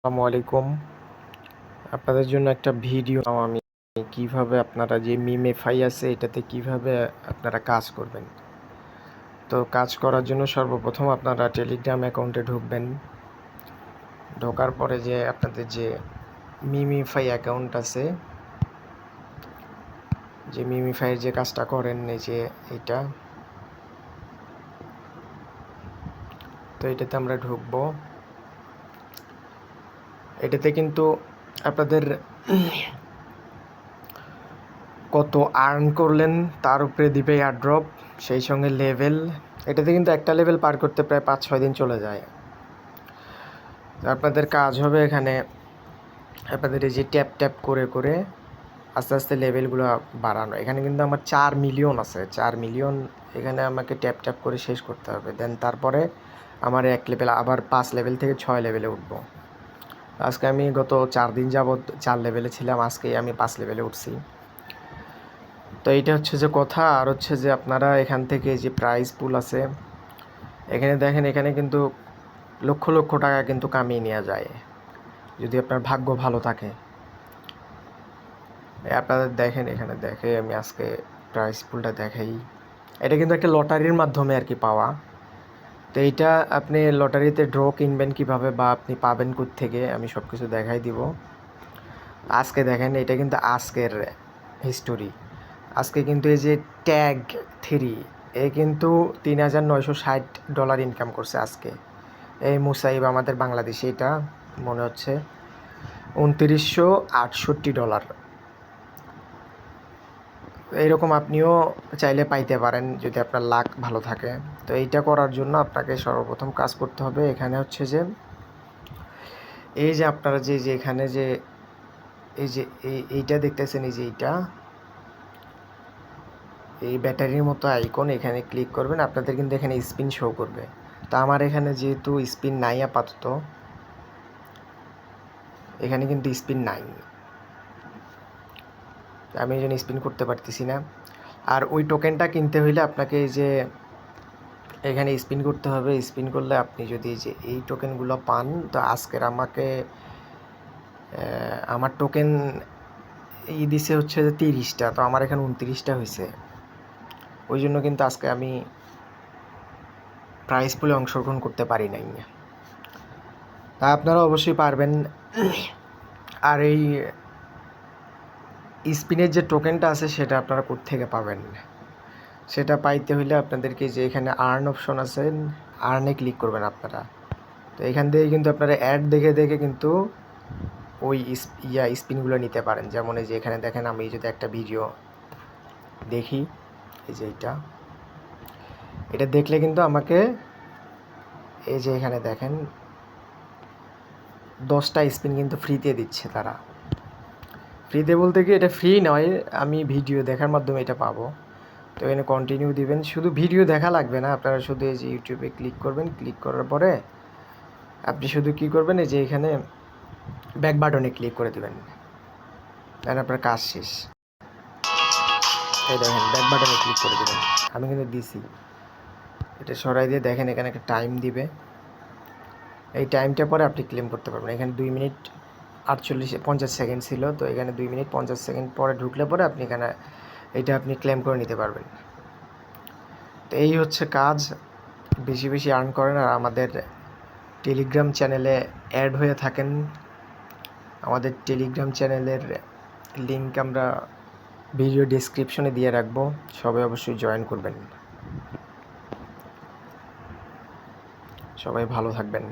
আসসালামু আলাইকুম। আপনাদের জন্য একটা ভিডিও আমি। কীভাবে আপনারা যে মিমেফাই আছে, এটাতে কীভাবে আপনারা কাজ করবেন। তো কাজ করার জন্য সর্বপ্রথম আপনারা টেলিগ্রাম অ্যাকাউন্টে ঢুকবেন। ঢোকার পরে যে আপনাদের যে মিমিফাই অ্যাকাউন্ট আছে, যে মিমিফাইয়ের যে কাজটা করেন, এই যে এটা তো এটাতে আমরা ঢুকবো। এটাতে কিন্তু আপনাদের কত আর্ন করলেন, তার উপরে দিবে এয়ারড্রপ সেই সঙ্গে লেভেল এটাতে কিন্তু একটা লেভেল পার করতে প্রায় পাঁচ ছয় দিন চলে যায়। আপনাদের কাজ হবে এখানে আপনাদের এই যে ট্যাপ ট্যাপ করে করে আস্তে আস্তে লেভেলগুলো বাড়ানো। এখানে কিন্তু আমার চার মিলিয়ন আছে। চার মিলিয়ন এখানে আমাকে ট্যাপ ট্যাপ করে শেষ করতে হবে। দেন তারপরে আমার এক লেভেল আবার পাঁচ লেভেল থেকে ছয় লেভেলে উঠবো। আজকে আমি গত চার দিন যাবৎ চার লেভেলে ছিলাম আজকে আমি পাঁচ লেভেলে উঠছি। তো এইটা হচ্ছে যে কথা, আর হচ্ছে যে আপনারা এখান থেকে যে প্রাইস পুল আছে, এখানে দেখেন, এখানে কিন্তু লক্ষ লক্ষ টাকা কিন্তু কামিয়ে নেওয়া যায়, যদি আপনার ভাগ্য ভালো থাকে। আপনাদের দেখেন, এখানে দেখে আমি আজকে প্রাইস পুলটা দেখাই। এটা কিন্তু একটা লটারির মাধ্যমে আর কি পাওয়া। তো এইটা আপনি লটারিতে ড্র কিনবেন কীভাবে বা আপনি পাবেন থেকে আমি সব কিছু দেখাই দিব। আজকে দেখেন, এটা কিন্তু আজকের হিস্টোরি আজকে কিন্তু এই যে ট্যাগ থ্রি এ কিন্তু তিন হাজার নয়শো ষাট ডলার ইনকাম করছে আজকে। এই মুসাইব আমাদের বাংলাদেশে এটা, মনে হচ্ছে, উনত্রিশশো আটষট্টি ডলার এইরকম আপনিও চাইলে পাইতে পারেন যদি আপনার লাক ভালো থাকে। তো এইটা করার জন্য আপনাকে সর্বপ্রথম কাজ করতে হবে এখানে হচ্ছে যে, এই যে আপনারা যে যে এখানে যে, এই যে, এই, এইটা দেখতেছেন, এই যে এইটা। এই ব্যাটারির মতো আইকন এখানে ক্লিক করবেন, আপনাদের কিন্তু এখানে স্পিন শো করবে। তো আমার এখানে যেহেতু স্পিন নাই আপাতত, এখানে কিন্তু স্পিন নাই। আমি এই জন্য স্পিন করতে পারতেছি না। আর ওই টোকেনটা কিনতে হইলে আপনাকে এই যে এখানে স্পিন করতে হবে স্পিন করলে আপনি যদি যে এই টোকেনগুলো পান, তো আজকের আমাকে আমার টোকেন ই দিছে হচ্ছে যে তিরিশটা, তো আমার এখানে উনত্রিশটা হয়েছে ওই জন্য কিন্তু আজকে আমি প্রাইস পুলে অংশগ্রহণ করতে পারি নাই। তা আপনারা অবশ্যই পারবেন। আর এই স্পিনের যে টোকেনটা আছে সেটা আপনারা থেকে পাবেন? সেটা পাইতে হলে আপনাদেরকে যে এখানে আর্ন অপশন আছে আর্নে ক্লিক করবেন আপনারা। তো এখান থেকে কিন্তু আপনারা অ্যাড দেখে দেখে কিন্তু ওই ইয়া স্পিনগুলো নিতে পারেন। যেমন এই যে এখানে দেখেন, আমি যদি একটা ভিডিও দেখি, এই যে এটা এটা দেখলে কিন্তু আমাকে এই যে এখানে দেখেন, দশটা স্পিন কিন্তু ফ্রিতে দিচ্ছে তারা। ফ্রিতে বলতে কি এটা ফ্রি নয়, আমি ভিডিও দেখার মাধ্যমে এটা পাবো। তো এখানে কন্টিনিউ দিবেন, শুধু ভিডিও দেখা লাগবে না, আপনারা শুধু এই যে ইউটিউবে ক্লিক করবেন ক্লিক করার পরে আপনি শুধু কী করবেন, এই যে এখানে ব্যাক বাটনে ক্লিক করে দেবেন। তাহলে আপনার কাজ শেষ। এই দেখেন ব্যাক বাটনে ক্লিক করে দেবেন। আমি কিন্তু দিছি। এটা সরাই দিয়ে দেখেন এখানে একটা টাইম দিবে। এই টাইমটা পরে আপনি ক্লেম করতে পারবেন। এখানে দুই মিনিট আটচল্লিশ, পঞ্চাশ সেকেন্ড ছিল, তো এখানে দুই মিনিট পঞ্চাশ সেকেন্ড পরে ঢুকলে পরে আপনি এখানে এটা আপনি ক্লেম করে নিতে পারবেন। তো এই হচ্ছে কাজ। বেশি বেশি আর্ন করেন আর আমাদের টেলিগ্রাম চ্যানেলে অ্যাড হয়ে থাকেন। আমাদের টেলিগ্রাম চ্যানেলের লিঙ্ক আমরা ভিডিও ডিসক্রিপশনে দিয়ে রাখব। সবাই অবশ্যই জয়েন করবেন। সবাই ভালো থাকবেন।